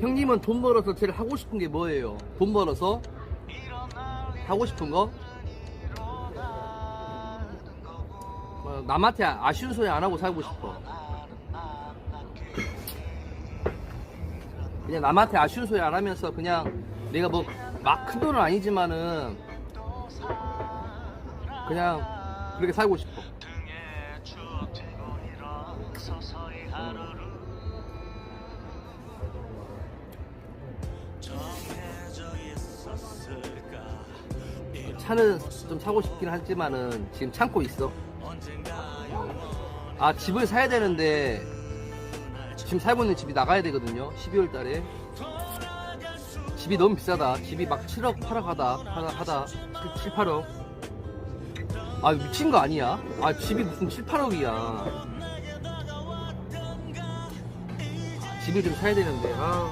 형님은 돈 벌어서 제일 하고 싶은 게 뭐예요? 돈 벌어서 하고 싶은 거? 어, 남한테 아쉬운 소리 안 하고 살고 싶어. 그냥 남한테 아쉬운 소리 안 하면서 그냥 내가 뭐 막 큰 돈은 아니지만은 그냥 그렇게 살고 싶어. 차는 좀 사고 싶긴 하지만은 지금 참고 있어. 아 집을 사야 되는데 지금 살고 있는 집이 나가야 되거든요. 12월 달에 집이 너무 비싸다. 집이 막 7억 8억 하다 하다 하다 7, 7 8억. 아 미친 거 아니야? 아 집이 무슨 7, 8억이야. 집을 좀 사야 되는데 아.